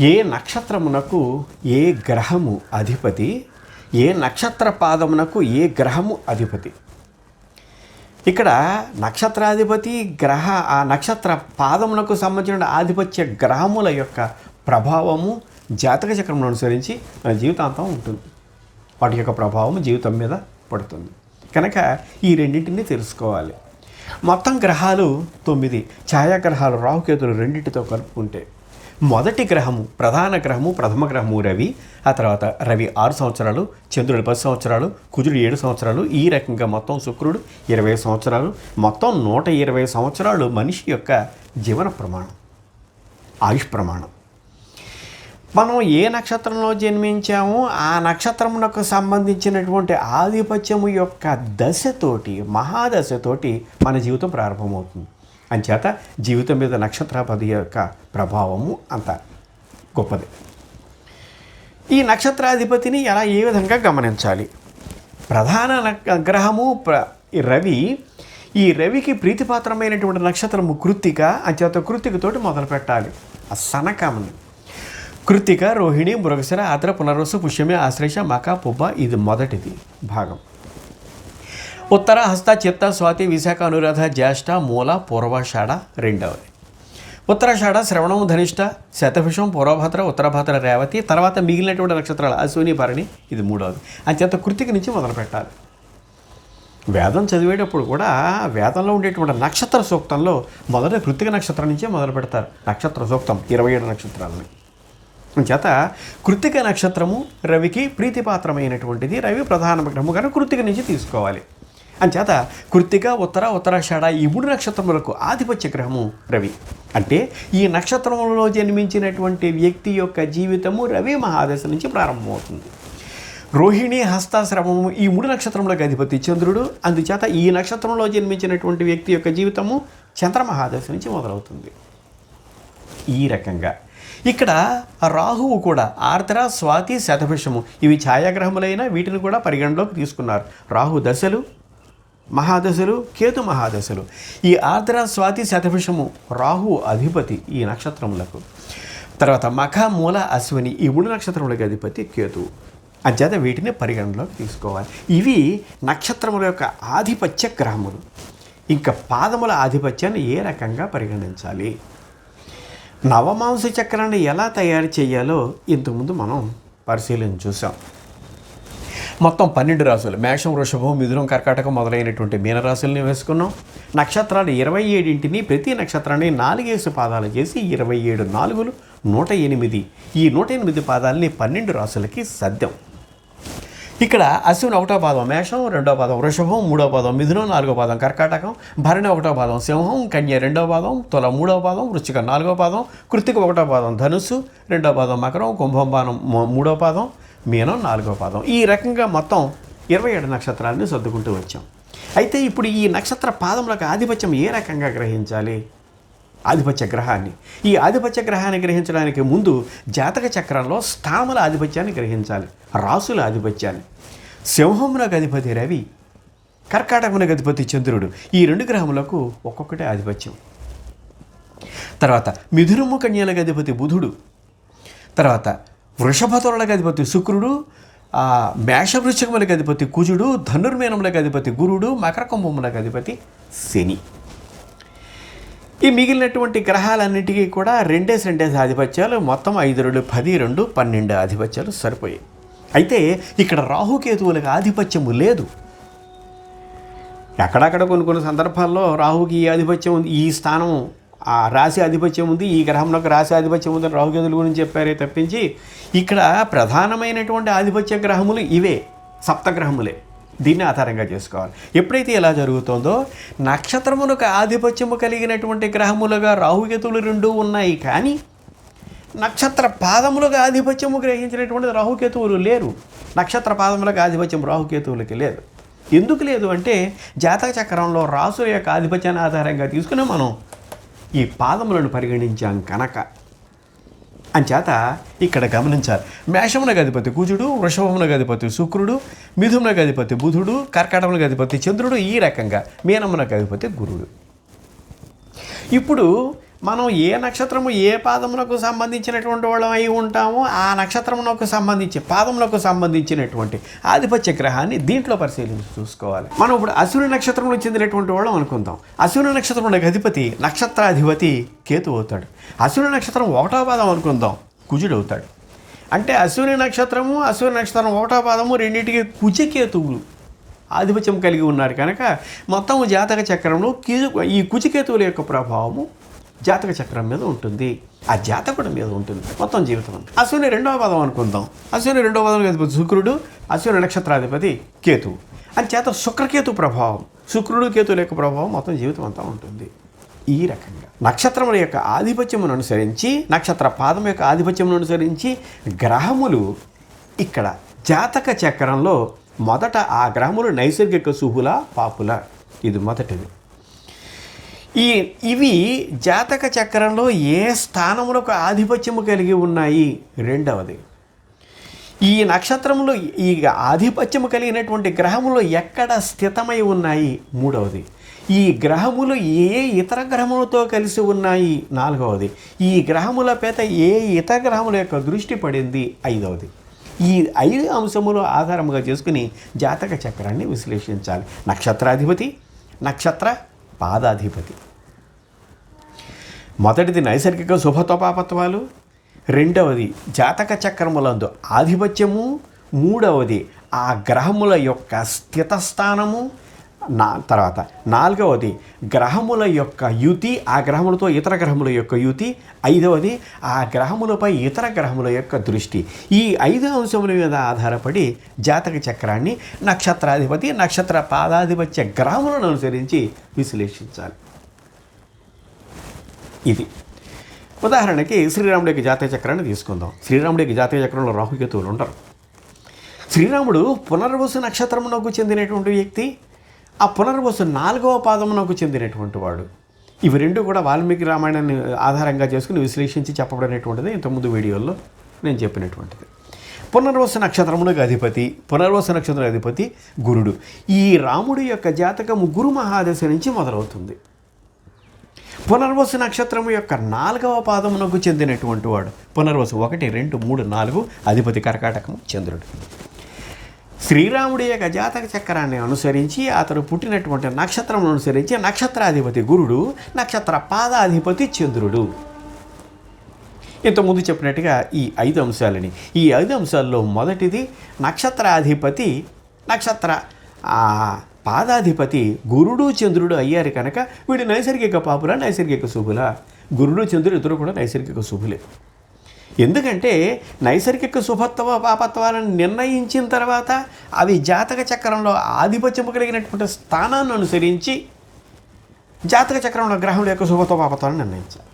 ఏ నక్షత్రమునకు ఏ గ్రహము అధిపతి? ఏ నక్షత్ర పాదమునకు ఏ గ్రహము అధిపతి? ఇక్కడ నక్షత్రాధిపతి గ్రహ ఆ నక్షత్ర పాదమునకు సంబంధించిన ఆధిపత్య గ్రహముల యొక్క ప్రభావము జాతక చక్రమును అనుసరించి మన జీవితాంతం ఉంటుంది. వాటి యొక్క ప్రభావం జీవితం మీద పడుతుంది. కనుక ఈ రెండింటిని తెలుసుకోవాలి. మొత్తం గ్రహాలు తొమ్మిది. ఛాయాగ్రహాలు రాహుకేతులు రెండింటితో కలుపుకుంటే మొదటి గ్రహము ప్రధాన గ్రహము ప్రథమ గ్రహము రవి ఆ తర్వాత రవి ఆరు సంవత్సరాలు చంద్రుడు పది సంవత్సరాలు కుజుడు ఏడు సంవత్సరాలు ఈ రకంగా మొత్తం శుక్రుడు ఇరవై సంవత్సరాలు. మొత్తం నూట ఇరవై సంవత్సరాలు మనిషి యొక్క జీవన ప్రమాణం ఆయుష్ ప్రమాణం. మనం ఏ నక్షత్రంలో జన్మించామో ఆ నక్షత్రమునకు సంబంధించినటువంటి ఆధిపత్యము యొక్క దశతోటి మహాదశతోటి మన జీవితం ప్రారంభమవుతుంది. అంచేత జీవితం మీద నక్షత్రాపతి యొక్క ప్రభావము అంత గొప్పది. ఈ నక్షత్రాధిపతిని ఎలా ఏ విధంగా గమనించాలి? ప్రధాన గ్రహము ప్ర ఈ రవి ఈ రవికి ప్రీతిపాత్రమైనటువంటి నక్షత్రము కృత్తిక అంచేత కృత్తికతోటి మొదలు పెట్టాలి. ఆ సనకమని కృత్తిక రోహిణి మృగశిర ఆద్ర పునర్వసు పుష్యమి ఆశ్లేష మక పుబ్బ ఇది మొదటిది భాగం. ఉత్తర హస్త చిత్త స్వాతి విశాఖ అనురాధ జ్యేష్ఠ మూల పూర్వషాఢ రెండవది. ఉత్తరాషాఢ శ్రవణం ధనిష్ట శతభిషం పూర్వభద్ర ఉత్తరభద్ర రేవతి తర్వాత మిగిలినటువంటి నక్షత్రాలు అశ్విని భరణి ఇది మూడవది. అంచేత కృతికి నుంచి మొదలు పెట్టాలి వేదం చదివేటప్పుడు కూడా వేదంలో ఉండేటువంటి నక్షత్ర సూక్తంలో మొదట కృతిక నక్షత్రం నుంచే మొదలు పెడతారు నక్షత్ర సూక్తం ఇరవై ఏడు నక్షత్రాలని. చేత కృతిక నక్షత్రము రవికి ప్రీతిపాత్రమైనటువంటిది. రవి ప్రధాన గ్రహము కనుక కృతిక నుంచి తీసుకోవాలి. అంచేత కృతిక ఉత్తర ఉత్తరాషాఢ ఈ మూడు నక్షత్రములకు ఆధిపత్య గ్రహము రవి. అంటే ఈ నక్షత్రములలో జన్మించినటువంటి వ్యక్తి యొక్క జీవితము రవి మహాదశ నుంచి ప్రారంభమవుతుంది. రోహిణి హస్తాశ్రమము ఈ మూడు నక్షత్రములకు అధిపతి చంద్రుడు. అందుచేత ఈ నక్షత్రంలో జన్మించినటువంటి వ్యక్తి యొక్క జీవితము చంద్రమహాదశ నుంచి మొదలవుతుంది. ఈ రకంగా ఇక్కడ రాహువు కూడా ఆర్ద్ర స్వాతి శతభిషము ఇవి ఛాయాగ్రహములైన వీటిని కూడా పరిగణలోకి తీసుకున్నారు. రాహు దశలు మహాదశలు కేతు మహాదశలు. ఈ ఆర్ద్ర స్వాతి శతభిషము రాహు అధిపతి ఈ నక్షత్రములకు. తర్వాత మఖ మూల అశ్విని ఈ మూడు నక్షత్రములకు అధిపతి కేతు. అంచేత వీటిని పరిగణలోకి తీసుకోవాలి. ఇవి నక్షత్రముల యొక్క ఆధిపత్య గ్రహములు. ఇంకా పాదముల ఆధిపత్యాన్ని ఏ రకంగా పరిగణించాలి? నవమాంస చక్రాన్ని ఎలా తయారు చేయాలో ఇంతకుముందు మనం పరిశీలన చూసాం మొత్తం పన్నెండు రాసులు. మేషం వృషభం మిథునం కర్కాటకం మొదలైనటువంటి మీనరాశుల్ని వేసుకున్నాం. నక్షత్రాలు ఇరవై ఏడింటిని ప్రతి నక్షత్రాన్ని నాలుగేసి పాదాలు చేసి ఇరవై ఏడు నాలుగులు నూట ఎనిమిది. ఈ నూట ఎనిమిది పాదాలని పన్నెండు రాసులకి సద్యం ఇక్కడ అశ్విని ఒకటో పాదం మేషం రెండో పాదం వృషభం మూడో పాదం మిథునం నాలుగో పాదం కర్కాటకం భరణి ఒకటో పాదం సింహం కన్య రెండో పాదం తుల మూడో పాదం వృచ్చిక నాలుగో పాదం కృతిక ఒకటో పాదం ధనుస్సు రెండో పాదం మకరం కుంభం పాదం మూడో పాదం మీనం నాలుగో పాదం. ఈ రకంగా మొత్తం ఇరవై ఏడు నక్షత్రాలని సర్దుకుంటూ వచ్చాం. అయితే ఇప్పుడు ఈ నక్షత్ర పాదములకు ఆధిపత్యం ఏ రకంగా గ్రహించాలి? ఆధిపత్య గ్రహాన్ని. ఈ ఆధిపత్య గ్రహాన్ని గ్రహించడానికి ముందు జాతక చక్రంలో స్థానముల ఆధిపత్యాన్ని గ్రహించాలి. రాసుల ఆధిపత్యాన్ని. సింహమునకు అధిపతి రవి కర్కాటకమునకు అధిపతి చంద్రుడు. ఈ రెండు గ్రహములకు ఒక్కొక్కటే ఆధిపత్యం. తర్వాత మిథునము కన్యలకు అధిపతి బుధుడు. తర్వాత వృషభతులకు అధిపతి శుక్రుడు ఆ అధిపతి కుజుడు ధనుర్మేనములకు అధిపతి గురుడు మకర కుంభములకు అధిపతి శని. ఈ మిగిలినటువంటి గ్రహాలన్నిటికీ కూడా రెండేసి రెండేసి ఆధిపత్యాలు మొత్తం ఐదు రెండు పది రెండు పన్నెండు ఆధిపత్యాలు సరిపోయాయి. అయితే ఇక్కడ రాహుకేతువులకు ఆధిపత్యము లేదు. ఎక్కడక్కడ కొన్ని కొన్ని సందర్భాల్లో రాహుకి ఈ ఆధిపత్యం ఉంది ఈ స్థానం ఆ రాశి ఆధిపత్యం ఉంది ఈ గ్రహంలో రాశి ఆధిపత్యం ఉందని రాహుకేతుల గురించి చెప్పారే తప్పించి ఇక్కడ ప్రధానమైనటువంటి ఆధిపత్య గ్రహములు ఇవే సప్తగ్రహములే. దీన్ని ఆధారంగా చేసుకోవాలి. ఎప్పుడైతే ఇలా జరుగుతుందో నక్షత్రమునకు ఆధిపత్యము కలిగినటువంటి గ్రహములుగా రాహుకేతువులు రెండు ఉన్నాయి కానీ నక్షత్ర పాదములుగా ఆధిపత్యము గ్రహించినటువంటి రాహుకేతువులు లేరు. నక్షత్ర పాదములకు ఆధిపత్యం రాహుకేతువులకి లేదు. ఎందుకు లేదు అంటే జాతక చక్రంలో రాసుల యొక్క ఆధిపత్యాన్ని ఆధారంగా తీసుకుని మనం ఈ పాదములను పరిగణించాం కనుక. అంచేత ఇక్కడ గమనించాలి. మేషమునకు అధిపతి కుజుడు వృషభమునకు అధిపతి శుక్రుడు మిథుమునకు అధిపతి బుధుడు కర్కాటమునకు అధిపతి చంద్రుడు ఈ రకంగా మీనమునకు అధిపతి గురుడు. ఇప్పుడు మనం ఏ నక్షత్రము ఏ పాదమునకు సంబంధించినటువంటి వాళ్ళం అయి ఉంటామో ఆ నక్షత్రమునకు సంబంధించి పాదములకు సంబంధించినటువంటి ఆధిపత్య గ్రహాన్ని దీంట్లో పరిశీలించి చూసుకోవాలి. మనం ఇప్పుడు అశ్విని నక్షత్రంలో చెందినటువంటి వాళ్ళం అనుకుందాం. అశ్విని నక్షత్రం అధిపతి నక్షత్రాధిపతి కేతు అవుతాడు. అశ్విని నక్షత్రం ఒకటో పాదం అనుకుందాం కుజుడు అవుతాడు. అంటే అశ్విని నక్షత్రము అశ్విని నక్షత్రం ఒకటో పాదము రెండింటికి కుజకేతువులు ఆధిపత్యం కలిగి ఉన్నారు కనుక మొత్తం జాతక చక్రంలో కీజు ఈ కుచికేతువుల యొక్క ప్రభావము జాతక చక్రం మీద ఉంటుంది. ఆ జాతకుడి మీద ఉంటుంది. మొత్తం జీవితం అంతా. అశ్విని రెండవ పదం అనుకుందాం. అశ్విని రెండవ పదం అధిపతి శుక్రుడు అశ్విని నక్షత్రాధిపతి కేతు అని చేత శుక్రకేతు ప్రభావం. శుక్రుడు కేతువుల యొక్క ప్రభావం మొత్తం జీవితం అంతా ఉంటుంది. ఈ రకంగా నక్షత్రముల యొక్క ఆధిపత్యమును అనుసరించి నక్షత్ర పాదం యొక్క ఆధిపత్యమును అనుసరించి గ్రహములు ఇక్కడ జాతక చక్రంలో మొదట ఆ గ్రహములు నైసర్గిక శుభుల పాపుల. ఇది మొదటిది. ఈ ఇవి జాతక చక్రంలో ఏ స్థానములకు ఆధిపత్యము కలిగి ఉన్నాయి? రెండవది ఈ నక్షత్రములు ఈ ఆధిపత్యము కలిగినటువంటి గ్రహములు ఎక్కడ స్థితమై ఉన్నాయి? మూడవది ఈ గ్రహములు ఏ ఇతర గ్రహములతో కలిసి ఉన్నాయి? నాలుగవది ఈ గ్రహముల పేత ఏ ఇతర గ్రహముల యొక్క దృష్టి పడింది? ఐదవది ఈ ఐదు అంశములు ఆధారముగా చేసుకుని జాతక చక్రాన్ని విశ్లేషించాలి. నక్షత్రాధిపతి నక్షత్ర పాదాధిపతి. మొదటిది నైసర్గిక శుభతోపాపత్వాలు రెండవది జాతక చక్రములందు ఆధిపత్యము మూడవది ఆ గ్రహముల యొక్క స్థితస్థానము నా తర్వాత నాలుగవది గ్రహముల యొక్క యుతి ఆ గ్రహములతో ఇతర గ్రహముల యొక్క యుతి ఐదవది ఆ గ్రహములపై ఇతర గ్రహముల యొక్క దృష్టి. ఈ ఐదు అంశముల మీద ఆధారపడి జాతక చక్రాన్ని నక్షత్రాధిపతి నక్షత్ర పాదాధిపత్య గ్రహములను అనుసరించి విశ్లేషించాలి. ఇది. ఉదాహరణకి శ్రీరాముడి యొక్క జాతీయ చక్రాన్ని తీసుకుందాం. శ్రీరాముడి యొక్క జాతీయ చక్రంలో రాహుకేతువులు ఉంటారు శ్రీరాముడు పునర్వసు నక్షత్రమునకు చెందినటువంటి వ్యక్తి. ఆ పునర్వసు నాలుగవ పాదమునకు చెందినటువంటి వాడు. ఇవి రెండు కూడా వాల్మీకి రామాయణాన్ని ఆధారంగా చేసుకుని విశ్లేషించి చెప్పబడినటువంటిది ఇంతకుముందు వీడియోలో నేను చెప్పినటువంటిది. పునర్వసు నక్షత్రమునకు అధిపతి పునర్వసు నక్షత్ర అధిపతి గురుడు. ఈ రాముడి యొక్క జాతకము గురు మహాదశ నుంచి మొదలవుతుంది. పునర్వసు నక్షత్రం యొక్క నాలుగవ పాదమునకు చెందినటువంటి వాడు. పునర్వసు ఒకటి రెండు మూడు నాలుగు అధిపతి కర్కాటకం చంద్రుడు. శ్రీరాముడి యొక్క జాతక చక్రాన్ని అనుసరించి అతడు పుట్టినటువంటి నక్షత్రం అనుసరించి నక్షత్రాధిపతి గురుడు నక్షత్ర పాదాధిపతి చంద్రుడు. ఇంతకుముందు చెప్పినట్టుగా ఈ ఐదు అంశాలని. ఈ ఐదు అంశాల్లో మొదటిది నక్షత్రాధిపతి నక్షత్ర పాదాధిపతి గురుడు చంద్రుడు అయ్యారు కనుక వీడు నైసర్గిక పాపుల నైసర్గిక శుభుల? గురుడు చంద్రుడు ఇద్దరు కూడా నైసర్గిక శుభులే. ఎందుకంటే నైసర్గిక శుభత్వ పాపత్వాలను నిర్ణయించిన తర్వాత అవి జాతక చక్రంలో ఆధిపత్యము కలిగినటువంటి స్థానాన్ని అనుసరించి జాతక చక్రంలో గ్రహముల యొక్క శుభత్వ పాపత్వాలను నిర్ణయించాలి.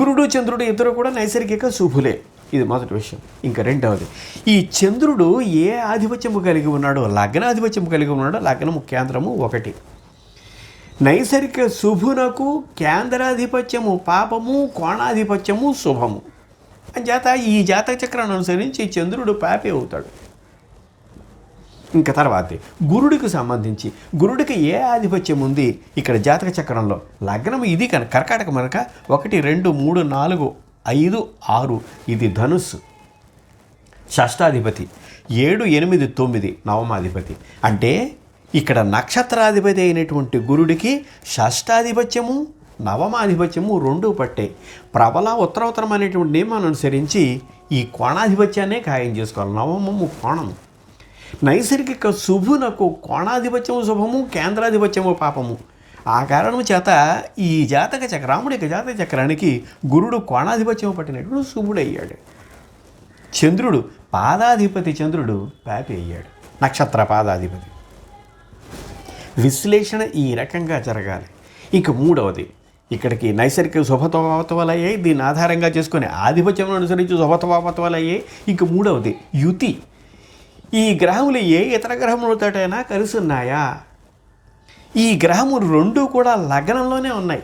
గురుడు చంద్రుడు ఇద్దరు కూడా నైసర్గిక శుభులే. ఇది మొదటి విషయం. ఇంకా రెండవది ఈ చంద్రుడు ఏ ఆధిపత్యము కలిగి ఉన్నాడో లగ్నాధిపత్యము కలిగి ఉన్నాడో లగ్నము కేంద్రము ఒకటి. నైసర్గిక శుభునకు కేంద్రాధిపత్యము పాపము కోణాధిపత్యము శుభము. అంచేత ఈ జాతక చక్రాన్ని అనుసరించి చంద్రుడు పాపి అవుతాడు. ఇంకా తర్వాత గురుడికి సంబంధించి గురుడికి ఏ ఆధిపత్యం ఉంది? ఇక్కడ జాతక చక్రంలో లగ్నం ఇది కనుక కర్కాటక మనక ఒకటి రెండు మూడు నాలుగు. ఐదు ఆరు. ఇది ధనుస్సు. షష్టాధిపతి. ఏడు ఎనిమిది తొమ్మిది. నవమాధిపతి. అంటే ఇక్కడ నక్షత్రాధిపతి అయినటువంటి గురుడికి షష్టాధిపత్యము నవమాధిపత్యము రెండు పట్టే. ప్రబల ఉత్తరోత్తరమైనటువంటి నియమాన్ని అనుసరించి ఈ కోణాధిపత్యాన్నే ఖాయం చేసుకోవాలి. నవమము కోణము. నైసర్గిక శుభునకు కోణాధిపత్యము శుభము కేంద్రాధిపత్యము పాపము. ఆ కారణం చేత ఈ జాతక చక్ర రాముడి యొక్క జాతక చక్రానికి గురుడు కోణాధిపత్యము పట్టినటువంటి శుభుడయ్యాడు చంద్రుడు పాదాధిపతి చంద్రుడు పాపి అయ్యాడు. నక్షత్ర పాదాధిపతి. విశ్లేషణ ఈ రకంగా జరగాలి. ఇక మూడవది ఇక్కడికి నైసర్గిక శుభత్వాపత్వాలు అయ్యాయి దీన్ని ఆధారంగా చేసుకుని ఆధిపత్యం అనుసరించి శుభత్వాపత్వాలు అయ్యాయి ఇక మూడవది యుతి. ఈ గ్రహములు ఏ ఇతర గ్రహములతోటైనా కలిసి ఈ గ్రహములు రెండు కూడా లగ్నంలోనే ఉన్నాయి.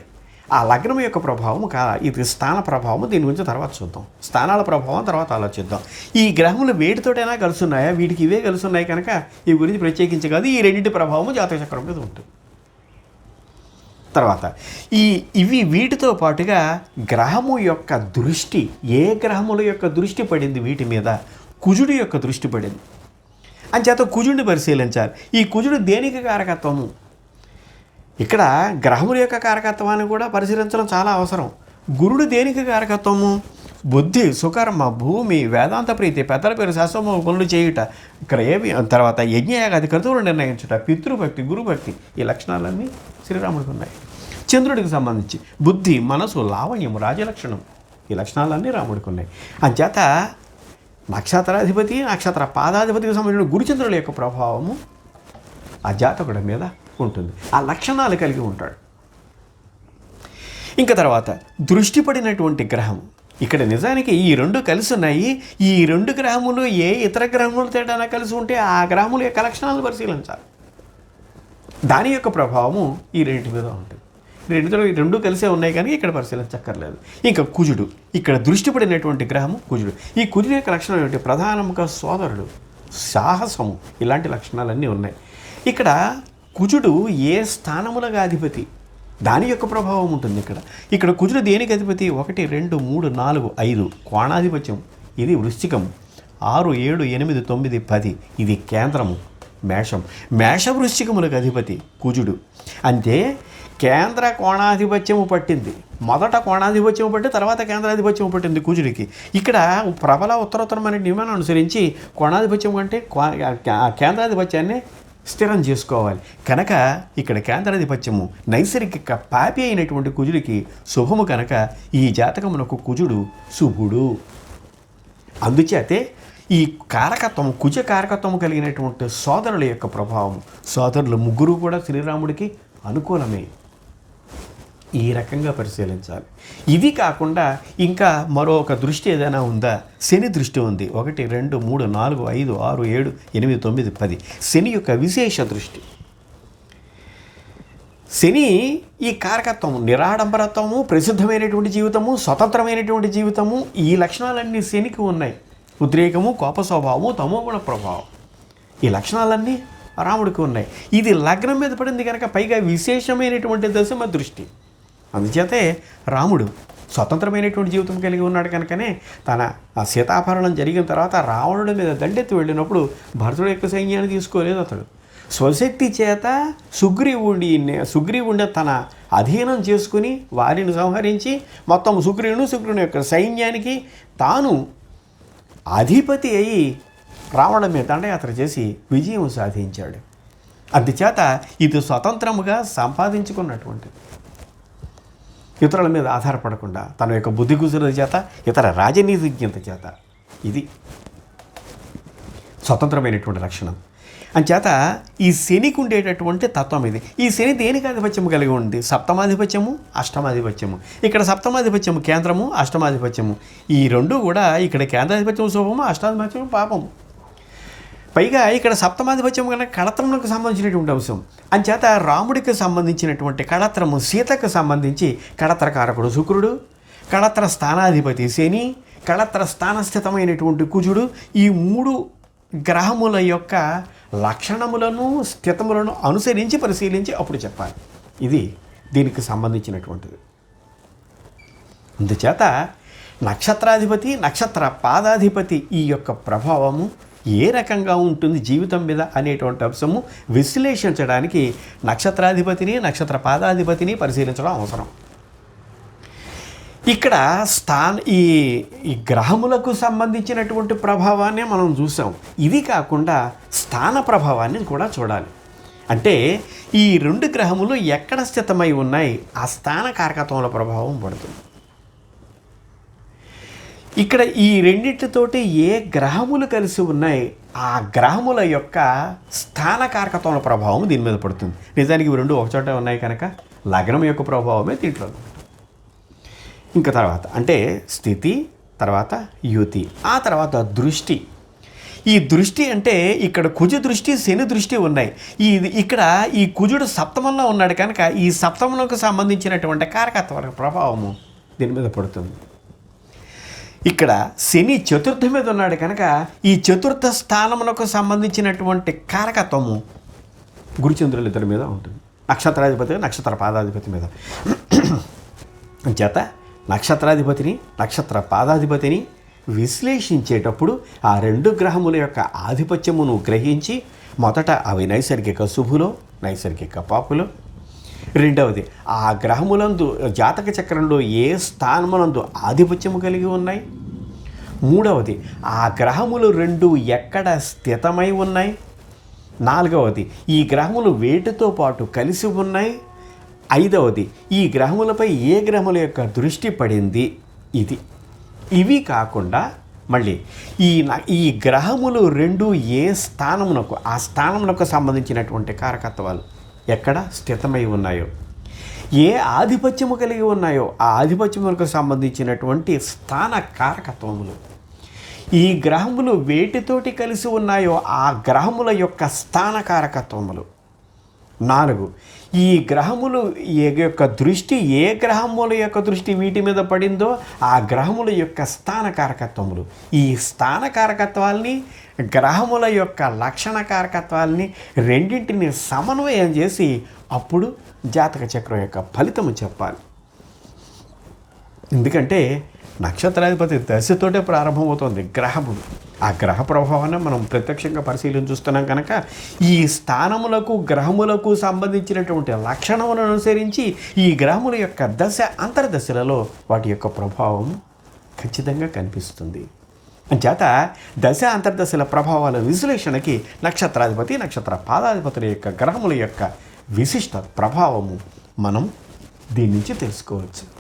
ఆ లగ్నం యొక్క ప్రభావం కా ఇది స్థాన ప్రభావం దీని గురించి తర్వాత చూద్దాం. స్థానాల ప్రభావం తర్వాత ఆలోచిద్దాం. ఈ గ్రహములు వేటితోటైనా కలుసున్నాయా? వీటికి ఇవే కలుసున్నాయి కనుక ఈ గురించి ప్రత్యేకించి కాదు ఈ రెండింటి ప్రభావం జాతక చక్రం మీద ఉంటుంది. తర్వాత ఈ ఇవి వీటితో పాటుగా గ్రహము యొక్క దృష్టి ఏ గ్రహముల యొక్క దృష్టి పడింది వీటి మీద? కుజుడి యొక్క దృష్టి పడింది. అంచేత కుజుడిని పరిశీలించాలి. ఈ కుజుడు దేనికి కారకత్వము? ఇక్కడ గ్రహముల యొక్క కారకత్వాన్ని కూడా పరిశీలించడం చాలా అవసరం. గురుడు దేనికి కారకత్వము? బుద్ధి సుకర్మ భూమి వేదాంత ప్రీతి పెద్దల పేరు శాస్త్రము పనులు చేయుట క్రయమి తర్వాత యజ్ఞయాగాది కర్తువులు నిర్ణయించుట పితృభక్తి గురుభక్తి ఈ లక్షణాలన్నీ శ్రీరాముడికి ఉన్నాయి. చంద్రుడికి సంబంధించి బుద్ధి మనసు లావణ్యం రాజలక్షణం ఈ లక్షణాలన్నీ రాముడికి ఉన్నాయి. అంచేత నక్షత్రాధిపతి నక్షత్ర పాదాధిపతికి సంబంధించిన గురుచంద్రుల యొక్క ప్రభావము ఆ జాతకుడి మీద ఉంటుంది ఆ లక్షణాలు కలిగి ఉంటాడు. ఇంకా తర్వాత దృష్టి పడినటువంటి గ్రహం. ఇక్కడ నిజానికి ఈ రెండు కలిసి ఉన్నాయి. ఈ రెండు గ్రహములు ఏ ఇతర గ్రహములు తేడా కలిసి ఉంటే ఆ గ్రహముల యొక్క లక్షణాలను పరిశీలించాలి. దాని యొక్క ప్రభావము ఈ రెండింటి మీద ఉంటుంది. రెండు రెండుతో ఈ రెండు కలిసే ఉన్నాయి కానీ ఇక్కడ పరిశీలించక్కర్లేదు. ఇంకా కుజుడు. ఇక్కడ దృష్టి పడినటువంటి గ్రహము కుజుడు. ఈ కుజుడు యొక్క లక్షణం ఏమిటి? ప్రధానంగా సోదరుడు. సాహసము. ఇలాంటి లక్షణాలన్నీ ఉన్నాయి. ఇక్కడ కుజుడు ఏ స్థానములకు అధిపతి? దాని యొక్క ప్రభావం ఉంటుంది ఇక్కడ. ఇక్కడ కుజుడు దేనికి అధిపతి? ఒకటి రెండు మూడు నాలుగు ఐదు. కోణాధిపత్యం. ఇది వృశ్చికం. ఆరు ఏడు ఎనిమిది తొమ్మిది పది. ఇది కేంద్రము మేషం. మేష వృశ్చికములకు అధిపతి కుజుడు. అంటే కేంద్ర కోణాధిపత్యము పట్టింది. మొదట కోణాధిపత్యము పట్టి తర్వాత కేంద్రాధిపత్యము పట్టింది కుజుడికి. ఇక్కడ ప్రబల ఉత్తరోత్తరమైన నియమాన్ని అనుసరించి కోణాధిపత్యం కంటే కో- కేంద్రాధిపత్యాన్ని స్థిరం చేసుకోవాలి. కనుక ఇక్కడ కేంద్రాధిపత్యము నైసర్గిక పాపి అయినటువంటి కుజుడికి శుభము కనుక ఈ జాతకమునకు కుజుడు శుభుడు. అందుచేతే ఈ కారకత్వం కుజ కారకత్వం కలిగినటువంటి సోదరుల యొక్క ప్రభావం సోదరులు ముగ్గురు కూడా శ్రీరాముడికి అనుకూలమే. ఈ రకంగా పరిశీలించాలి. ఇది కాకుండా ఇంకా మరొక దృష్టి ఏదైనా ఉందా? శని దృష్టి ఉంది. ఒకటి రెండు మూడు నాలుగు ఐదు ఆరు ఏడు ఎనిమిది తొమ్మిది పది. శని యొక్క విశేష దృష్టి. శని ఈ కారకత్వం నిరాడంబరత్వము ప్రసిద్ధమైనటువంటి జీవితము స్వతంత్రమైనటువంటి జీవితము ఈ లక్షణాలన్నీ శనికి ఉన్నాయి. ఉద్రేకము కోప స్వభావము తమోగుణ ప్రభావం. ఈ లక్షణాలన్నీ రాముడికి ఉన్నాయి. ఇది లగ్నం మీద పడింది కనుక పైగా విశేషమైనటువంటి దశమ దృష్టి. అందుచేతే రాముడు స్వతంత్రమైనటువంటి జీవితం కలిగి ఉన్నాడు కనుకనే తన ఆ సీతాపహరణం జరిగిన తర్వాత రావణుడి మీద దండెత్తి వెళ్ళినప్పుడు భరతుడు యొక్క సైన్యాన్ని తీసుకోలేదు అతడు. స్వశక్తి చేత సుగ్రీవుడి సుగ్రీవుడిని తన అధీనం చేసుకుని వారిని సంహరించి మొత్తం సుగ్రీవుని సుగ్రీవుని యొక్క సైన్యానికి తాను అధిపతి అయి రావణ మీద దండయాత్ర చేసి విజయం సాధించాడు. అందుచేత ఇది స్వతంత్రముగా సంపాదించుకున్నటువంటిది. ఇతరుల మీద ఆధారపడకుండా తన యొక్క బుద్ధి గుజుల చేత ఇతర రాజనీతిజ్ఞత చేత ఇది స్వతంత్రమైనటువంటి లక్షణం. అంచేత ఈ శనికి ఉండేటటువంటి తత్వం ఇది. ఈ శని దేనికి ఆధిపత్యము కలిగి ఉంది సప్తమాధిపత్యము అష్టమాధిపత్యము. ఇక్కడ సప్తమాధిపత్యము కేంద్రము అష్టమాధిపత్యము. ఈ రెండు కూడా ఇక్కడ కేంద్రాధిపత్యం శుభము అష్టాధిపత్యం పాపము. పైగా ఇక్కడ సప్తమాధిపత్యం కన్నా కళత్రములకు సంబంధించినటువంటి అంశం. అంచేత రాముడికి సంబంధించినటువంటి కళత్రము సీతకు సంబంధించి కళత్రకారకుడు శుక్రుడు కళత్ర స్థానాధిపతి శని కళత్ర స్థానస్థితమైనటువంటి కుజుడు ఈ మూడు గ్రహముల యొక్క లక్షణములను స్థితములను అనుసరించి పరిశీలించి అప్పుడు చెప్పాలి. ఇది దీనికి సంబంధించినటువంటిది. అందుచేత నక్షత్రాధిపతి నక్షత్ర పాదాధిపతి ఈ యొక్క ప్రభావము ఏ రకంగా ఉంటుంది జీవితం మీద అనేటువంటి అంశము విశ్లేషించడానికి నక్షత్రాధిపతిని నక్షత్ర పాదాధిపతిని పరిశీలించడం అవసరం. ఇక్కడ స్థాన ఈ ఈ గ్రహములకు సంబంధించినటువంటి ప్రభావాన్ని మనం చూసాం. ఇది కాకుండా స్థాన ప్రభావాన్ని కూడా చూడాలి. అంటే ఈ రెండు గ్రహములు ఎక్కడ స్థితమై ఉన్నాయి? ఆ స్థాన కారకత్వంలో ప్రభావం పడుతుంది. ఇక్కడ ఈ రెండింటితోటి ఏ గ్రహములు కలిసి ఉన్నాయి ఆ గ్రహముల యొక్క స్థానకారకత్వం ప్రభావం దీని మీద పడుతుంది. నిజానికి ఇవి రెండు ఒకచోట ఉన్నాయి కనుక లగ్నం యొక్క ప్రభావమే దీంట్లో. ఇంకా తర్వాత అంటే స్థితి తర్వాత యుతి ఆ తర్వాత దృష్టి. ఈ దృష్టి అంటే ఇక్కడ కుజ దృష్టి శని దృష్టి ఉన్నాయి. ఈ ఇక్కడ ఈ కుజుడు సప్తమంలో ఉన్నాడు కనుక ఈ సప్తమంలోకి సంబంధించినటువంటి కారకత్వ ప్రభావము దీని మీద పడుతుంది. ఇక్కడ శని చతుర్థ మీద ఉన్నాడు కనుక ఈ చతుర్థ స్థానమునకు సంబంధించినటువంటి కారకత్వము గురుచంద్రుల ఇద్దరి మీద ఉంటుంది. నక్షత్రాధిపతి నక్షత్ర పాదాధిపతి మీద. చేత నక్షత్రాధిపతిని నక్షత్ర పాదాధిపతిని విశ్లేషించేటప్పుడు ఆ రెండు గ్రహముల యొక్క ఆధిపత్యమును గ్రహించి మొదట అవి నైసర్గిక శుభులో నైసర్గిక పాపులో రెండవది ఆ గ్రహములందు జాతక చక్రంలో ఏ స్థానములందు ఆధిపత్యము కలిగి ఉన్నాయి? మూడవది ఆ గ్రహములు రెండు ఎక్కడ స్థితమై ఉన్నాయి? నాలుగవది ఈ గ్రహములు వేటితో పాటు కలిసి ఉన్నాయి? ఐదవది ఈ గ్రహములపై ఏ గ్రహముల యొక్క దృష్టి పడింది? ఇది. ఇవి కాకుండా మళ్ళీ ఈ ఈ గ్రహములు రెండు ఏ స్థానమునకు ఆ స్థానమునకు సంబంధించినటువంటి కారకత్వాలు? ఎక్కడ స్థితమై ఉన్నాయో? ఏ ఆధిపత్యము కలిగి ఉన్నాయో? ఆ ఆధిపత్యములకు సంబంధించినటువంటి స్థాన కారకత్వములు. ఈ గ్రహములు వేటితోటి కలిసి ఉన్నాయో? ఆ గ్రహముల యొక్క స్థాన కారకత్వములు. నాలుగు. ఈ గ్రహములు ఏ యొక్క దృష్టి ఏ గ్రహముల యొక్క దృష్టి వీటి మీద పడిందో ఆ గ్రహముల యొక్క స్థాన కారకత్వములు. ఈ స్థాన కారకత్వాల్ని గ్రహముల యొక్క లక్షణ కారకత్వాల్ని రెండింటిని సమన్వయం చేసి అప్పుడు జాతక చక్రం యొక్క ఫలితము చెప్పాలి. ఎందుకంటే నక్షత్రాధిపతి దశతోటే ప్రారంభమవుతుంది గ్రహములు. ఆ గ్రహ ప్రభావాన్ని మనం ప్రత్యక్షంగా పరిశీలన చూస్తున్నాం కనుక ఈ స్థానములకు గ్రహములకు సంబంధించినటువంటి లక్షణములను అనుసరించి ఈ గ్రహముల యొక్క దశ అంతర్దశలలో వాటి యొక్క ప్రభావం ఖచ్చితంగా కనిపిస్తుంది. చేత దశ అంతర్దశల ప్రభావాల విశ్లేషణకి నక్షత్రాధిపతి నక్షత్ర పాదాధిపతుల యొక్క గ్రహముల యొక్క విశిష్ట ప్రభావము మనం దీని నుంచి తెలుసుకోవచ్చు.